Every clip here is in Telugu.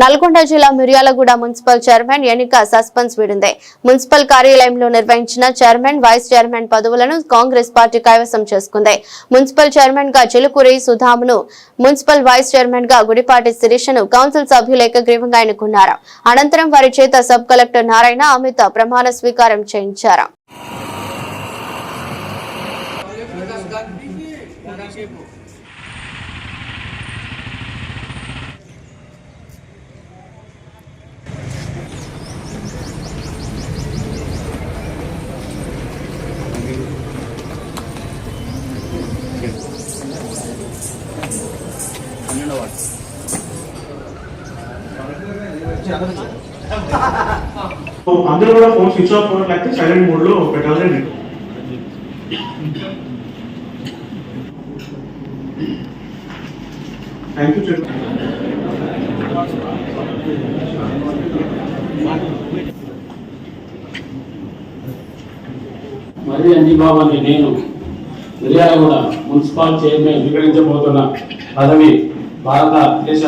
నల్గొండ జిల్లా మిర్యాలగూడ మున్సిపల్ చైర్మన్ ఎన్నిక సస్పెన్స్ వీడింది. మున్సిపల్ కార్యాలయంలో నిర్వహించిన చైర్మన్ వైస్ చైర్మన్ పదవులను కాంగ్రెస్ పార్టీ కైవసం చేసుకుంది. మున్సిపల్ చైర్మన్గా చిలుకూరి సుధామును మున్సిపల్ వైస్ చైర్మన్గా గుడిపాటి శిరీషను కౌన్సిల్ సభ్యులు ఏకగ్రీవంగా ఎన్నుకున్నారు. అనంతరం వారి చేత సబ్ కలెక్టర్ నారాయణ అమిత ప్రమాణ స్వీకారం చేయించారు. అందరూ కూడా ఫోన్ స్విచ్ ఆఫ్ కూడా లేకపోతే సైలెంట్ మోడ్లో పెట్టాలని థ్యాంక్ యూ మరి అన్ని బాబాని నేను మిర్యాలగూడ మున్సిపల్ చైర్మన్ స్వీకరించబోతున్న పదవి భారతదేశ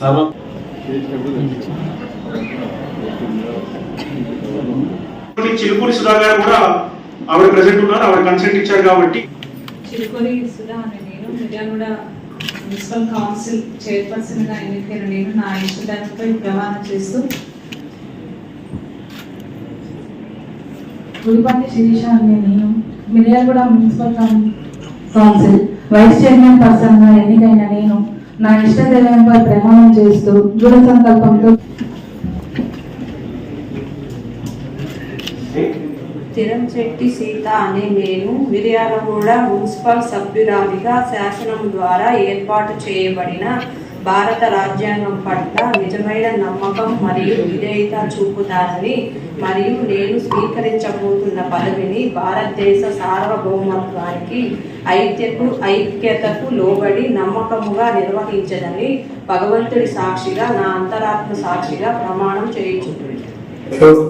సర్వ చిలుకూరి సుధా గారు కూడా ఆవిడ ప్రెసెంట్ ఉన్నారు ఆవిడ కన్సెంట్ ఇచ్చారు కాబట్టి. చిరుకొని సుధా అనే నేను మిర్యాలగూడ మున్సిపల్ కౌన్సిల్ చైర్పర్సన్గా ఎన్నికైన నేను నా ఇష్టదానిపై ప్రమాణం చేస్తూ గుడిపాటి శిరీష అనే నేను Miryalaguda municipal council vice chairman పర్సన్గా ఎన్నికైన నేను నా ఇష్ట దైవంపై ప్రమాణం చేస్తూ దృఢ సంకల్పంతో తిరంశెట్టి సీత అనే నేను మిర్యాలగూడ మున్సిపల్ సభ్యురాలిగా శాసనం ద్వారా ఏర్పాటు చేయబడిన భారత రాజ్యాంగం పట్ల నిజమైన నమ్మకం మరియు విధేయత చూపుతానని మరియు నేను స్వీకరించబోతున్న పదవిని భారతదేశ సార్వభౌమత్వానికి ఐక్యకు ఐక్యతకు లోబడి నమ్మకముగా నిర్వహించదని భగవంతుడి సాక్షిగా నా అంతరాత్మ సాక్షిగా ప్రమాణం చేయించుకుంటున్నాను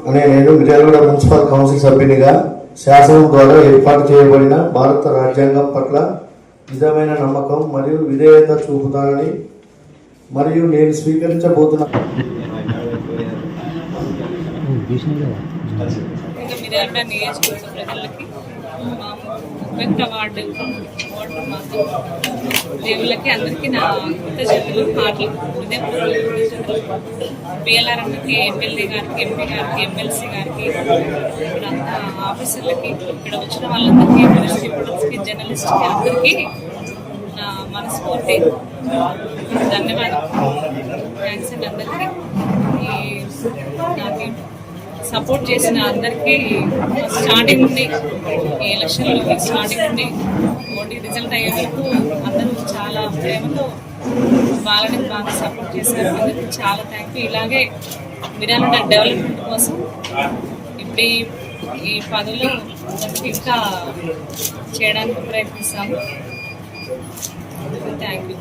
అనే నేను మిర్యాలగూడ మున్సిపల్ కౌన్సిల్ సభ్యునిగా శాసనం ద్వారా ఏర్పాటు చేయబడిన భారత రాజ్యాంగం పట్ల నిజమైన నమ్మకం మరియు విధేయత చూపుతానని మరియు నేను స్వీకరించబోతున్న నియోజకవర్గ ప్రజలకి మా అవార్డు వార్డు మాత్రం. దేవుళ్ళకి అందరికీ నా కృతజ్ఞతలు మాటలు. హృదయపూర్వక కృతజ్ఞతలు పిఎల్ఆర్ అన్నకి ఎమ్మెల్యే గారికి ఎంపీ గారికి ఎమ్మెల్సీ గారికి ఇక్కడంతా ఆఫీసర్లకి ఇక్కడ వచ్చిన వాళ్ళందరికీ న్యూస్ జర్నలిస్ట్కి అందరికీ నా మనస్ఫూర్తి. ధన్యవాదాలు. థ్యాంక్స్ అండి అందరికీ. ఈ నాకు సపోర్ట్ చేసిన అందరికీ స్టార్టింగ్ నుండి ఈ ఎలక్షన్లో స్టార్టింగ్ నుండి ఓటీ రిజల్ట్ అయ్యే వరకు అందరూ చాలా ప్రేమతో వాళ్ళని బాగా సపోర్ట్ చేశారు. అందరికీ చాలా థ్యాంక్ యూ ఇలాగే మిరాలండ డెవలప్మెంట్ కోసం ఇప్పుడు ఈ- ఈ పనులు ఇంకా చేయడానికి ప్రయత్నిస్తాము థ్యాంక్ యూ